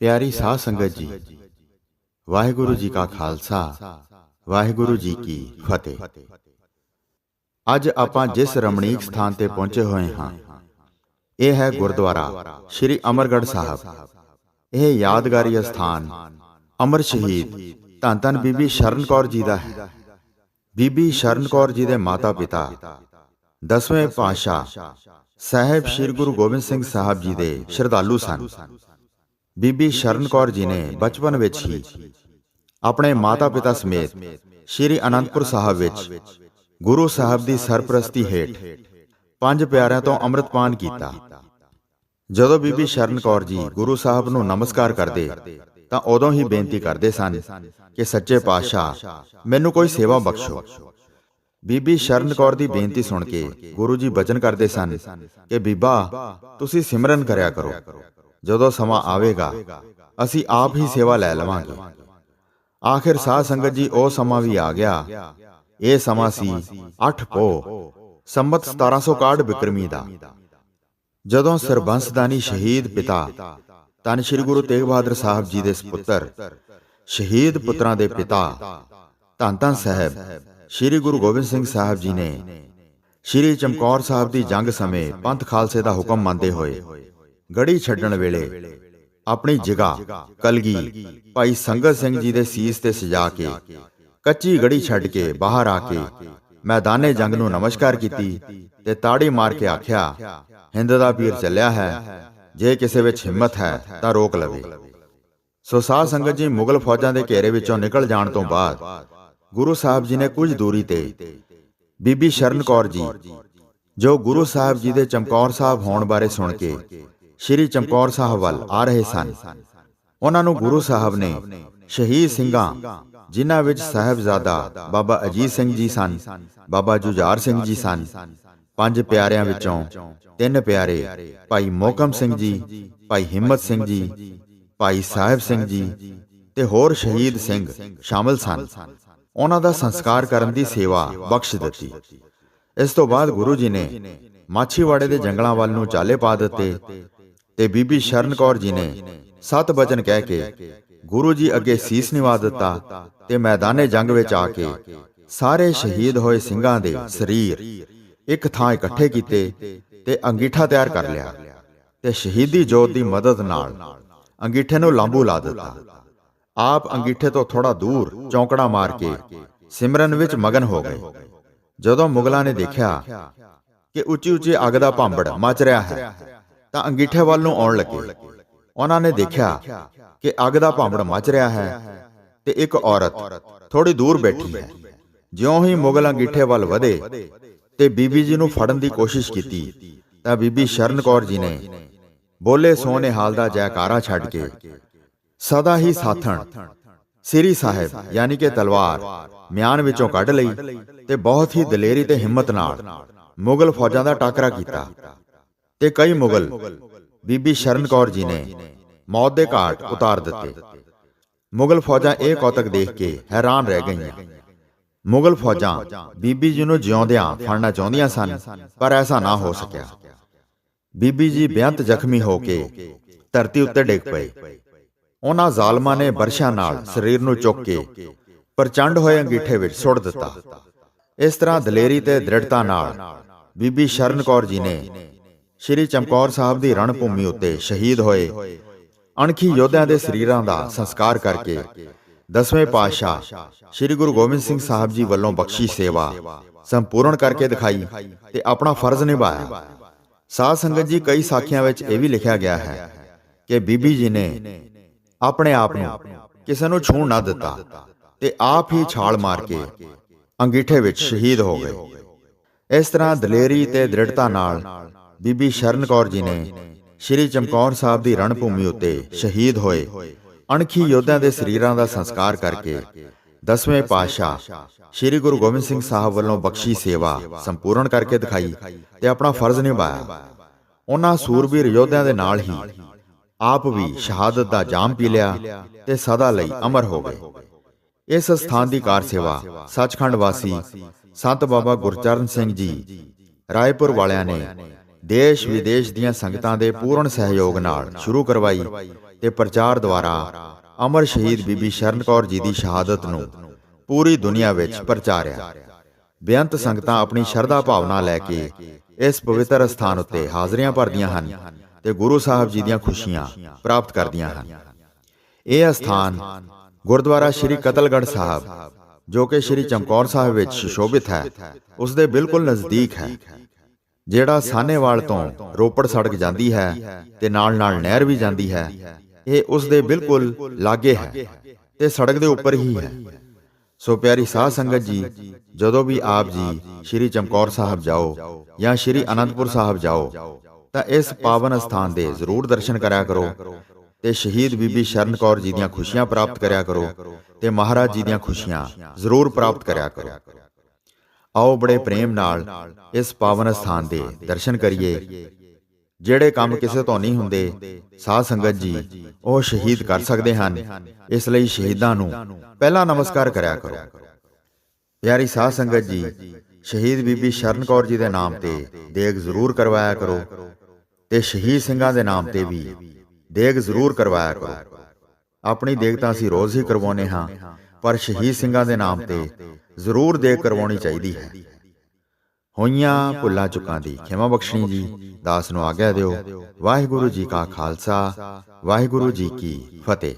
ਪਿਆਰੀ ਸਾਧ ਸੰਗਤ ਜੀ ਵਾਹਿਗੁਰੂ ਜੀ ਕਾ ਖਾਲਸਾ ਵਾਹਿਗੁਰੂ ਜੀ ਕੀ ਫਤਿਹ। ਅੱਜ ਆਪਾਂ ਜਿਸ ਰਮਣੀਕ ਸਥਾਨ ਤੇ ਪਹੁੰਚੇ ਹੋਏ ਹਾਂ ਇਹ ਹੈ ਗੁਰਦੁਆਰਾ ਸ੍ਰੀ ਅਮਰਗੜ੍ਹ ਸਾਹਿਬ। ਇਹ ਯਾਦਗਾਰੀ ਸਥਾਨ ਅਮਰ ਸ਼ਹੀਦ ਧੰਨ ਧੰਨ ਬੀਬੀ ਸ਼ਰਨ ਕੌਰ ਜੀ ਦਾ ਹੈ। ਬੀਬੀ ਸ਼ਰਨ ਕੌਰ ਜੀ ਦੇ ਮਾਤਾ ਪਿਤਾ ਦਸਵੇਂ ਪਾਤਸ਼ਾਹ ਸਾਹਿਬ ਸ੍ਰੀ ਗੁਰੂ ਗੋਬਿੰਦ ਸਿੰਘ ਸਾਹਿਬ ਜੀ ਦੇ ਸ਼ਰਧਾਲੂ ਸਨ। ਬੀਬੀ ਸ਼ਰਨ ਕੌਰ ਜੀ ਨੇ ਬਚਪਨ ਵਿੱਚ ਹੀ ਆਪਣੇ ਮਾਤਾ-ਪਿਤਾ ਸਮੇਤ ਸ੍ਰੀ ਅਨੰਦਪੁਰ ਸਾਹਿਬ ਵਿੱਚ ਗੁਰੂ ਸਾਹਿਬ ਦੀ ਸਰਪ੍ਰਸਤੀ ਹੇਠ ਪੰਜ ਪਿਆਰਿਆਂ ਤੋਂ ਅੰਮ੍ਰਿਤਪਾਨ ਕੀਤਾ। ਜਦੋਂ ਬੀਬੀ ਸ਼ਰਨ ਕੌਰ ਜੀ ਗੁਰੂ ਸਾਹਿਬ ਨੂੰ ਨਮਸਕਾਰ ਕਰਦੇ ਤਾਂ ਉਦੋਂ ਹੀ ਬੇਨਤੀ ਕਰਦੇ ਸਨ ਕਿ ਸੱਚੇ ਪਾਤਸ਼ਾਹ ਮੈਨੂੰ ਕੋਈ ਸੇਵਾ ਬਖਸ਼ੋ। ਬੀਬੀ ਸ਼ਰਨ ਕੌਰ ਦੀ ਬੇਨਤੀ ਸੁਣ ਕੇ ਗੁਰੂ ਜੀ ਬਚਨ ਕਰਦੇ ਸਨ ਕਿ ਬੀਬਾ ਤੁਸੀਂ ਸਿਮਰਨ ਕਰਿਆ ਕਰੋ। ਜਦੋਂ ਸਮਾਂ ਆਵੇਗਾ, ਅਸੀਂ ਆਪ ਹੀ ਸੇਵਾ ਲੈ ਲਵਾਂਗੇ। ਆਖਿਰ ਸਾਧ ਸੰਗਤ ਜੀ, ਉਹ ਸਮਾਂ ਵੀ ਆ ਗਿਆ। ਇਹ ਸਮਾਂ ਸੀ 8 ਪੋ ਸੰਮਤ 1761 ਬਿਕਰਮੀ ਦਾ। ਜਦੋਂ ਸਰਬੰਸਦਾਨੀ ਸ਼ਹੀਦ ਪਿਤਾ ਤਨ ਸ੍ਰੀ ਗੁਰੂ ਤੇਗ ਬਹਾਦਰ ਸਾਹਿਬ ਜੀ ਦੇ ਸੁਪੁੱਤਰ ਸ਼ਹੀਦ ਪੁੱਤਰਾਂ ਦੇ ਪਿਤਾ, ਧੰਨ ਧੰਨ ਸਾਹਿਬ, ਸ੍ਰੀ ਗੁਰੂ ਗੋਬਿੰਦ ਸਿੰਘ ਸਾਹਿਬ ਜੀ ਨੇ, ਸ੍ਰੀ ਚਮਕੌਰ ਸਾਹਿਬ ਦੀ ਜੰਗ ਸਮੇਂ ਪੰਥ ਖਾਲਸੇ ਦਾ ਹੁਕਮ ਮੰਨਦੇ ਹੋਏ ਗੜੀ ਛੱਡਣ ਵੇਲੇ ਆਪਣੀ ਜਗ੍ਹਾ ਕਲਗੀ ਭਾਈ ਸੰਗਤ ਸਿੰਘ ਜੀ ਦੇ ਸੀਸ ਤੇ ਸਜਾ ਕੇ ਕੱਚੀ ਗੜੀ ਛੱਡ ਕੇ ਬਾਹਰ ਆ ਕੇ ਮੈਦਾਨੇ ਜੰਗ ਨੂੰ ਨਮਸਕਾਰ ਕੀਤੀ ਤੇ ਤਾੜੀ ਮਾਰ ਕੇ ਆਖਿਆ ਹਿੰਦ ਦਾ ਪੀਰ ਚੱਲਿਆ ਹੈ ਜੇ ਕਿਸੇ ਵਿੱਚ ਹਿੰਮਤ ਹੈ ਤਾਂ ਰੋਕ ਲਵੇ। ਸੋ ਸਾਧ ਸੰਗਤ ਜੀ ਮੁਗਲ ਫੌਜਾਂ ਦੇ ਘੇਰੇ ਵਿੱਚੋਂ ਨਿਕਲ ਜਾਣ ਤੋਂ ਬਾਅਦ ਗੁਰੂ ਸਾਹਿਬ ਜੀ ਨੇ ਕੁਝ ਦੂਰੀ ਤੇ ਬੀਬੀ ਸ਼ਰਨ ਕੌਰ ਜੀ ਜੋ ਗੁਰੂ ਸਾਹਿਬ ਜੀ ਦੇ ਚਮਕੌਰ ਸਾਹਿਬ ਹੋਣ ਬਾਰੇ ਸੁਣ ਕੇ ਸ਼੍ਰੀ ਚਮਕੌਰ ਸਾਹਿਬ ਵੱਲ ਆ ਰਹੇ ਸਨ। ਉਹਨਾਂ ਨੂੰ ਗੁਰੂ ਸਾਹਿਬ ਨੇ ਸ਼ਹੀਦ ਸਿੰਘਾਂ, ਜਿਨ੍ਹਾਂ ਵਿੱਚ ਸਾਹਿਬਜ਼ਾਦਾ ਬਾਬਾ ਅਜੀਤ ਸਿੰਘ ਜੀ ਸਨ, ਬਾਬਾ ਜੁਝਾਰ ਸਿੰਘ ਜੀ ਸਨ, ਪੰਜ ਪਿਆਰਿਆਂ ਵਿੱਚੋਂ ਤਿੰਨ ਪਿਆਰੇ ਭਾਈ ਮੋਕਮ ਸਿੰਘ ਜੀ, ਭਾਈ ਹਿੰਮਤ ਸਿੰਘ ਜੀ, ਭਾਈ ਸਾਹਿਬ ਸਿੰਘ ਜੀ ਤੇ ਹੋਰ ਸ਼ਹੀਦ ਸਿੰਘ ਸ਼ਾਮਲ ਸਨ। ਉਹਨਾਂ ਦਾ ਸੰਸਕਾਰ ਕਰਨ ਦੀ ਸੇਵਾ ਬਖਸ਼ ਦਿੱਤੀ। ਇਸ ਤੋਂ ਬਾਅਦ ਗੁਰੂ ਜੀ ਨੇ ਮਾਛੀਵਾੜੇ ਦੇ ਜੰਗਲਾਂ ਵੱਲ ਨੂੰ ਚਾਲੇ ਪਾ ਦਿੱਤੇ ਤੇ ਬੀਬੀ ਸ਼ਰਨ ਕੌਰ ਜੀ ਨੇ ਸਤ ਬਚਨ ਕਹਿ ਕੇ ਗੁਰੂ ਜੀ ਅੱਗੇ ਸੀਸ ਨਿਵਾ ਦਿੱਤਾ ਤੇ ਮੈਦਾਨੇ ਜੰਗ ਵਿੱਚ ਆ ਕੇ ਸਾਰੇ ਸ਼ਹੀਦ ਹੋਏ ਸਿੰਘਾਂ ਦੇ ਸਰੀਰ ਇੱਕ ਥਾਂ ਇਕੱਠੇ ਕੀਤੇ ਤੇ ਅੰਗੀਠਾ ਤਿਆਰ ਕਰ ਲਿਆ ਤੇ ਸ਼ਹੀਦੀ ਜੋਤ ਦੀ ਮਦਦ ਨਾਲ ਅੰਗੀਠੇ ਨੂੰ ਲਾਂਬੂ ਲਾ ਦਿੱਤਾ। ਆਪ ਅੰਗੀਠੇ ਤੋਂ ਥੋੜਾ ਦੂਰ ਚੌਂਕੜਾ ਮਾਰ ਕੇ ਸਿਮਰਨ ਵਿੱਚ ਮਗਨ ਹੋ ਗਏ। ਜਦੋਂ ਮੁਗਲਾਂ ਨੇ ਦੇਖਿਆ ਕਿ ਉੱਚੀ ਉੱਚੀ ਅੱਗ ਦਾ ਭਾਂਬੜ ਮਚ ਰਿਹਾ ਹੈ ਤਾਂ ਅੰਗੀਠੇ ਵੱਲ ਨੂੰ ਆਉਣ ਲੱਗੇ। ਉਹਨਾਂ ਨੇ ਦੇਖਿਆ ਕਿ ਅੱਗ ਦਾ ਭਾਂਬੜ ਮਚ ਰਿਹਾ ਹੈ ਤੇ ਇੱਕ ਔਰਤ ਥੋੜੀ ਦੂਰ ਬੈਠੀ ਹੈ। ਜਿਉਂ ਹੀ ਮੁਗਲ ਅੰਗੀਠੇ ਵੱਲ ਵਧੇ ਤੇ ਬੀਬੀ ਜੀ ਨੂੰ ਫੜਨ ਦੀ ਕੋਸ਼ਿਸ਼ ਕੀਤੀ ਤਾਂ ਬੀਬੀ ਸ਼ਰਨ ਕੌਰ ਜੀ ਨੇ ਬੋਲੇ ਸੋਹਣੇ ਹਾਲ ਦਾ ਜੈਕਾਰਾ ਛੱਡ ਕੇ ਸਦਾ ਹੀ ਸਾਥਣ ਸ੍ਰੀ ਸਾਹਿਬ ਯਾਨੀ ਕਿ ਤਲਵਾਰ ਮਿਆਨ ਵਿੱਚੋਂ ਕੱਢ ਲਈ ਤੇ ਬਹੁਤ ਹੀ ਦਲੇਰੀ ਤੇ ਹਿੰਮਤ ਨਾਲ ਮੁਗਲ ਫੌਜਾਂ ਦਾ ਟਾਕਰਾ ਕੀਤਾ। ਤੇ ਕਈ ਮੁਗਲ ਬੀਬੀ ਸ਼ਰਨ ਕੌਰ ਜੀ ਨੇ ਮੌਤ ਦੇ ਘਾਟ ਉਤਾਰ ਦਿੱਤੇ। ਮੁਗਲ ਫੌਜਾਂ ਇਹ ਕੌਤਕ ਦੇਖ ਕੇ ਹੈਰਾਨ ਰਹਿ ਗਈਆਂ। ਮੁਗਲ ਫੌਜਾਂ ਬੀਬੀ ਜੀ ਨੂੰ ਜਿਉਂਦਿਆਂ ਫੜਨਾ ਚਾਹੁੰਦੀਆਂ ਸਨ ਪਰ ਐਸਾ ਨਾ ਹੋ ਸਕਿਆ। ਬੀਬੀ ਜੀ ਬੇਅੰਤ ਜ਼ਖਮੀ ਹੋ ਕੇ ਧਰਤੀ ਉੱਤੇ ਡਿੱਗ ਪਏ। ਉਹਨਾਂ ਜ਼ਾਲਮਾਂ ਨੇ ਬਰਸ਼ਾ ਨਾਲ ਸਰੀਰ ਨੂੰ ਚੁੱਕ ਕੇ ਪ੍ਰਚੰਡ ਹੋਏ ਅੰਗੀਠੇ ਵਿੱਚ ਸੁੱਟ ਦਿੱਤਾ। ਇਸ ਤਰ੍ਹਾਂ ਦਲੇਰੀ ਤੇ ਦ੍ਰਿੜਤਾ ਨਾਲ ਬੀਬੀ ਸ਼ਰਨ ਕੌਰ ਜੀ ਨੇ ਸ਼੍ਰੀ ਚਮਕੌਰ ਸਾਹਿਬ ਦੀ ਰਣ ਭੂਮੀ ਉੱਤੇ ਸ਼ਹੀਦ ਹੋਏ ਅਣਖੀ ਯੋਧਿਆਂ ਦੇ ਸਰੀਰਾਂ ਦਾ ਸੰਸਕਾਰ ਕਰਕੇ ਦਸਵੇਂ ਪਾਤਸ਼ਾਹ ਸ਼੍ਰੀ ਗੁਰੂ ਗੋਬਿੰਦ ਸਿੰਘ ਸਾਹਿਬ ਜੀ ਵੱਲੋਂ ਬਖਸ਼ੀ ਸੇਵਾ ਸੰਪੂਰਨ ਕਰਕੇ ਦਿਖਾਈ ਤੇ ਆਪਣਾ ਫਰਜ਼ ਨਿਭਾਇਆ। ਸਾਧ ਸੰਗਤ ਜੀ, ਕਈ ਸਾਖੀਆਂ ਵਿੱਚ ਇਹ ਵੀ ਲਿਖਿਆ ਗਿਆ ਹੈ ਕਿ ਬੀਬੀ ਜੀ ਨੇ ਆਪਣੇ ਆਪ ਨੂੰ ਕਿਸੇ ਨੂੰ ਛੂਣ ਨਾ ਦਿੱਤਾ ਤੇ ਆਪ ਹੀ ਛਾਲ ਮਾਰ ਕੇ ਅੰਗੀਠੇ ਵਿੱਚ ਸ਼ਹੀਦ ਹੋ ਗਏ। ਇਸ ਤਰ੍ਹਾਂ ਦਲੇਰੀ ਤੇ ਦ੍ਰਿੜਤਾ ਨਾਲ ਬੀਬੀ ਸ਼ਰਨ ਕੌਰ ਜੀ ਨੇ ਸ਼੍ਰੀ ਚਮਕੌਰ ਸਾਹਿਬ ਦੀ ਰਣ ਭੂਮੀ ਉੱਤੇ ਸ਼ਹੀਦ ਹੋਏ ਅਣਖੀ ਯੋਧਿਆਂ ਦੇ ਸਰੀਰਾਂ ਦਾ ਸੰਸਕਾਰ ਕਰਕੇ ਦਸਵੇਂ ਪਾਤਸ਼ਾਹ ਸ਼੍ਰੀ ਗੁਰੂ ਗੋਬਿੰਦ ਸਿੰਘ ਸਾਹਿਬ ਵੱਲੋਂ ਬਖਸ਼ੀ ਸੇਵਾ ਸੰਪੂਰਨ ਕਰਕੇ ਦਿਖਾਈ ਤੇ ਆਪਣਾ ਫਰਜ਼ ਨਿਭਾਇਆ। ਉਹਨਾਂ ਸੂਰਬੀਰ ਯੋਧਿਆਂ ਦੇ ਨਾਲ ਹੀ ਆਪ ਵੀ ਸ਼ਹਾਦਤ ਦਾ ਜਾਮ ਪੀ ਲਿਆ ਤੇ ਸਦਾ ਲਈ ਅਮਰ ਹੋ ਗਏ। ਇਸ ਸਥਾਨ ਦੀ ਕਾਰ ਸੇਵਾ ਸੱਚਖੰਡ ਵਾਸੀ ਸੰਤ ਬਾਬਾ ਗੁਰਚਰਨ ਸਿੰਘ ਜੀ ਰਾਏਪੁਰ ਵਾਲਿਆਂ ਨੇ ਦੇਸ਼ ਵਿਦੇਸ਼ ਦੀਆਂ ਸੰਗਤਾਂ ਦੇ ਪੂਰਨ ਸਹਿਯੋਗ ਨਾਲ ਸ਼ੁਰੂ ਕਰਵਾਈ ਤੇ ਪ੍ਰਚਾਰ ਦੁਆਰਾ ਅਮਰ ਸ਼ਹੀਦ ਬੀਬੀ ਸ਼ਰਨ ਕੌਰ ਜੀ ਦੀ ਸ਼ਹਾਦਤ ਨੂੰ ਪੂਰੀ ਦੁਨੀਆ ਵਿੱਚ ਪ੍ਰਚਾਰਿਆ। ਬੇਅੰਤ ਸੰਗਤਾਂ ਆਪਣੀ ਸ਼ਰਧਾ ਭਾਵਨਾ ਲੈ ਕੇ ਇਸ ਪਵਿੱਤਰ ਸਥਾਨ ਉੱਤੇ ਹਾਜ਼ਰੀਆਂ ਭਰਦੀਆਂ ਹਨ ਤੇ ਗੁਰੂ ਸਾਹਿਬ ਜੀ ਦੀਆਂ ਖੁਸ਼ੀਆਂ ਪ੍ਰਾਪਤ ਕਰਦੀਆਂ ਹਨ। ਇਹ ਸਥਾਨ ਗੁਰਦੁਆਰਾ ਸ੍ਰੀ ਕਤਲਗੜ੍ਹ ਸਾਹਿਬ, ਜੋ ਕਿ ਸ੍ਰੀ ਚਮਕੌਰ ਸਾਹਿਬ ਵਿੱਚ ਸੁਸ਼ੋਭਿਤ ਹੈ, ਉਸ ਦੇ ਬਿਲਕੁਲ ਨਜ਼ਦੀਕ ਹੈ। ਜਿਹੜਾ ਸਾਨੇਵਾਲ ਤੋਂ ਰੋਪੜ ਸੜਕ ਜਾਂਦੀ ਹੈ ਤੇ ਨਾਲ-ਨਾਲ ਨਹਿਰ ਵੀ ਜਾਂਦੀ ਹੈ, ਇਹ ਉਸ ਦੇ ਬਿਲਕੁਲ ਲਾਗੇ ਹੈ ਤੇ ਸੜਕ ਦੇ ਉੱਪਰ ਹੀ ਹੈ। ਸੋ ਪਿਆਰੀ ਸਾਧ ਸੰਗਤ ਜੀ, ਜਦੋਂ ਵੀ ਆਪ ਜੀ ਸ੍ਰੀ ਚਮਕੌਰ ਸਾਹਿਬ ਜਾਓ ਜਾਂ ਸ੍ਰੀ ਅਨੰਦਪੁਰ ਸਾਹਿਬ ਜਾਓ, ਤਾਂ ਇਸ ਪਾਵਨ ਸਥਾਨ ਦੇ ਜ਼ਰੂਰ ਦਰਸ਼ਨ ਕਰਿਆ ਕਰੋ ਤੇ ਸ਼ਹੀਦ ਬੀਬੀ ਸ਼ਰਨ ਕੌਰ ਜੀ ਦੀਆਂ ਖੁਸ਼ੀਆਂ ਪ੍ਰਾਪਤ ਕਰਿਆ ਕਰੋ ਤੇ ਮਹਾਰਾਜ ਜੀ ਦੀਆਂ ਖੁਸ਼ੀਆਂ ਜ਼ਰੂਰ ਪ੍ਰਾਪਤ ਕਰਿਆ ਕਰੋ। ਆਓ ਬੜੇ ਪ੍ਰੇਮ ਨਾਲ ਇਸ ਪਾਵਨ ਸਥਾਨ ਦੇ ਦਰਸ਼ਨ ਕਰੀਏ। ਜਿਹੜੇ ਕੰਮ ਕਿਸੇ ਤੋਂ ਨਹੀਂ ਹੁੰਦੇ, ਸਾਧ ਸੰਗਤ ਜੀ, ਉਹ ਸ਼ਹੀਦ ਕਰ ਸਕਦੇ ਹਨ। ਇਸ ਲਈ ਸ਼ਹੀਦਾਂ ਨੂੰ ਪਹਿਲਾ ਨਮਸਕਾਰ ਕਰਿਆ ਕਰੋ। ਪਿਆਰੀ ਸਾਧ ਸੰਗਤ ਜੀ, ਸ਼ਹੀਦ ਬੀਬੀ ਸ਼ਰਨ ਕੌਰ ਜੀ ਦੇ ਨਾਮ ਤੇ ਦੇਗ ਜ਼ਰੂਰ ਕਰਵਾਇਆ ਕਰੋ ਤੇ ਸ਼ਹੀਦ ਸਿੰਘਾਂ ਦੇ ਨਾਮ ਤੇ ਵੀ ਦੇਗ ਜ਼ਰੂਰ ਕਰਵਾਇਆ ਕਰੋ। ਆਪਣੀ ਦੇਗ ਤਾਂ ਅਸੀਂ ਰੋਜ਼ ਹੀ ਕਰਵਾਉਨੇ ਹਾਂ। ਪਰ ਸ਼ਹੀਦ ਸਿੰਘਾਂ ਦੇ ਨਾਮ ਤੇ ਜ਼ਰੂਰ ਦੇਗ ਕਰਵਾਉਣੀ ਚਾਹੀਦੀ ਹੈ। ਹੋਈਆਂ ਭੁੱਲਾਂ ਚੁੱਕਾਂ ਦੀ ਖਿਮਾ ਬਖਸ਼ਣੀ ਜੀ, ਦਾਸ ਨੂੰ ਆਗਿਆ ਦਿਓ। ਵਾਹਿਗੁਰੂ ਜੀ ਕਾ ਖਾਲਸਾ, ਵਾਹਿਗੁਰੂ ਜੀ ਕੀ ਫਤਿਹ।